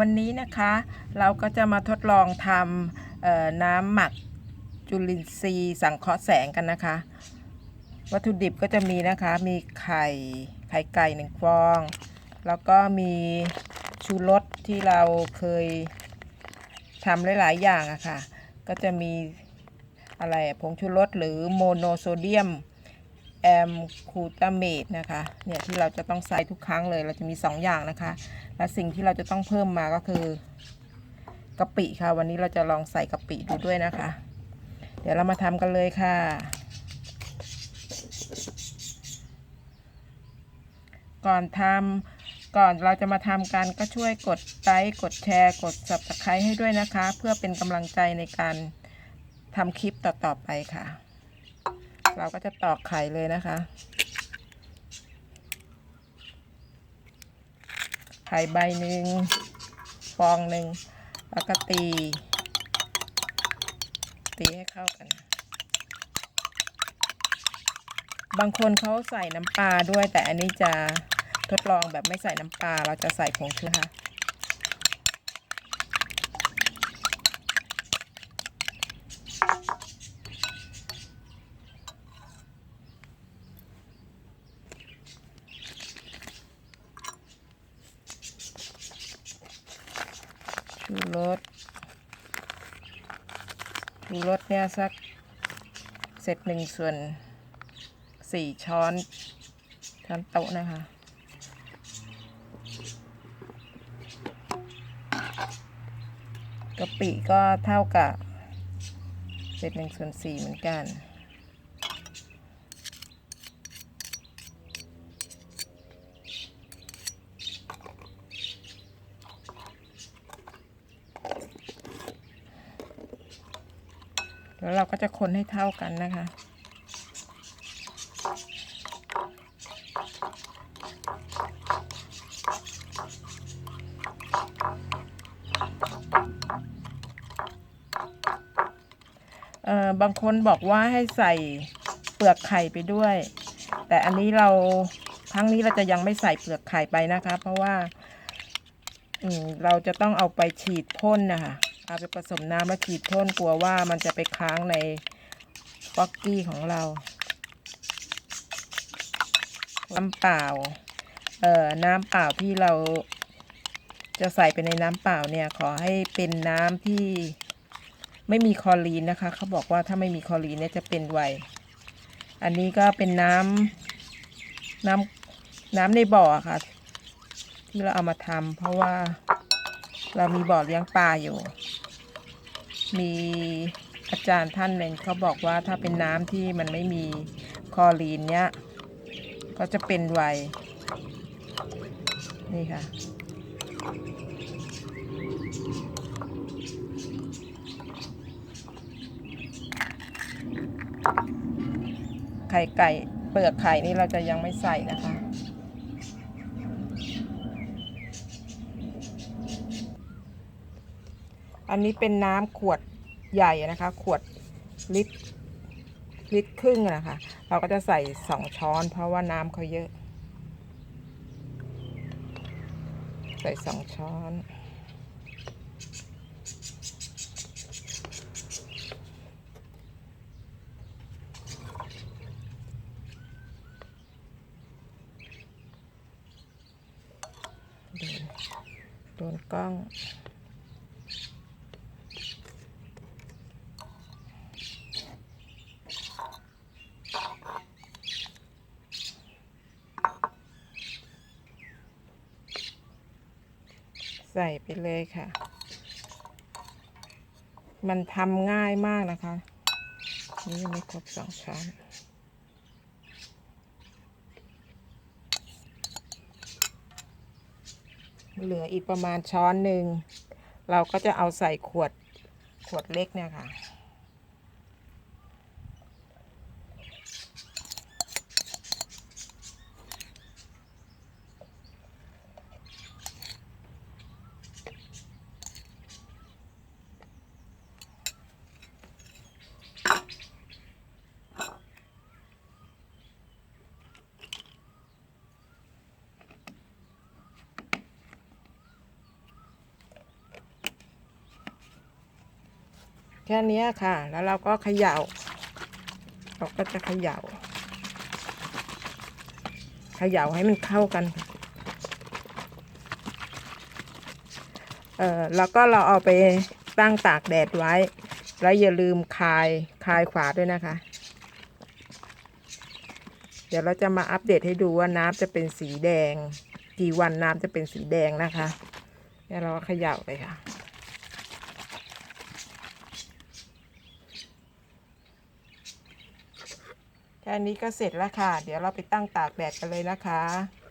วันนี้นะคะเราก็จะมาทดลองทำน้ำหมักจุลินทรีย์สังเคราะห์แสงกันนะคะ วัตถุดิบก็จะมีนะคะ มีไข่ไข่ไก่หนึ่งฟอง แล้วก็มีชูรสที่เราเคยทำหลาย ๆ อย่างอะค่ะ ก็จะมีอะไรผงชูรสหรือโมโนโซเดียม แอมคูตาเมตนะคะ เนี่ยที่เราจะต้องใส่ทุกครั้งเลย เราจะมี 2 อย่างนะคะ และสิ่งที่เราจะต้องเพิ่มมาก็คือกะปิค่ะ วันนี้เราจะลองใส่กะปิดูด้วยนะคะ เดี๋ยวเรามาทำกันเลยค่ะ ก่อนทำก่อนเราจะมาทำกันก็ช่วยกดไลค์กดแชร์ กด subscribe ให้ด้วยนะคะ เพื่อเป็นกำลังใจในการทำคลิปต่อๆไปค่ะ เราก็จะตอกไข่เลยนะคะ ไข่ใบหนึ่งฟองหนึ่งแล้วก็ตี ตีให้เข้ากัน บางคนเขาใส่น้ำปลาด้วย แต่อันนี้จะทดลองแบบไม่ใส่น้ำปลาเราจะใส่ผงชูรสค่ะ ชูรสชูรสเนี่ยสักเสร็จหนึ่งส่วนสี่ช้อนช้อนโต๊ะนะคะกะปิก็เท่ากับเศษหนึ่งส่วนสี่เหมือนกัน แล้วเราก็จะคนให้เท่ากันนะคะ เอ่อ บางคนบอกว่าให้ใส่เปลือกไข่ไปด้วย แต่อันนี้เราครั้งนี้เราจะยังไม่ใส่เปลือกไข่ไปนะคะ เพราะว่าเราจะต้องเอาไปฉีดพ่นนะคะ เอาไปผสมน้ำแล้วฉีดพ่นกลัวว่ามันจะไปค้างในฟอกกี้ของเราน้ำเปล่า เอ่อ น้ำเปล่าที่เราจะใส่ไปในน้ำเปล่าเนี่ย ขอให้เป็นน้ำที่ไม่มีคลอรีนนะคะ เขาบอกว่าถ้าไม่มีคลอรีนเนี่ยจะเป็นไว อันนี้ก็เป็นน้ำน้ำน้ำในบ่อค่ะ ที่เราเอามาทำเพราะว่า เรามีบ่อเลี้ยงปลาอยู่ มีอาจารย์ท่านหนึ่งเขาบอกว่าถ้าเป็นน้ำที่มันไม่มีคอรีนเนี้ยก็จะเป็นไวนี่ค่ะ ไข่ไก่เปลือกไข่นี่เราจะยังไม่ใส่นะคะ อันนี้เป็นน้ำขวดใหญ่นะคะ ขวดลิตรลิตรครึ่งนะคะ เราก็จะใส่สองช้อน เพราะว่าน้ำเขาเยอะ ใส่สองช้อน โดนโดนกล้อง ใส่ไปเลยค่ะ มันทำง่ายมากนะคะ นี่ยังไม่ครบสองช้อนเหลืออีกประมาณช้อนหนึ่ง เราก็จะเอาใส่ขวดขวดเล็กเนี่ยค่ะ แค่นี้ค่ะ แล้วเราก็เขย่า เราก็จะเขย่า เขย่าให้มันเข้ากันเอ่อแล้วก็เราเอาไปตั้งตากแดดไว้ แล้วอย่าลืมคายคายขวาด้วยนะคะ เดี๋ยวเราจะมาอัปเดตให้ดูว่าน้ำจะเป็นสีแดง กี่วันน้ำจะเป็นสีแดงนะคะ เดี๋ยวเราเขย่าเลยค่ะ แค่นี้ก็เสร็จแล้วค่ะ เดี๋ยวเราไปตั้งตากแดดกันเลยนะคะ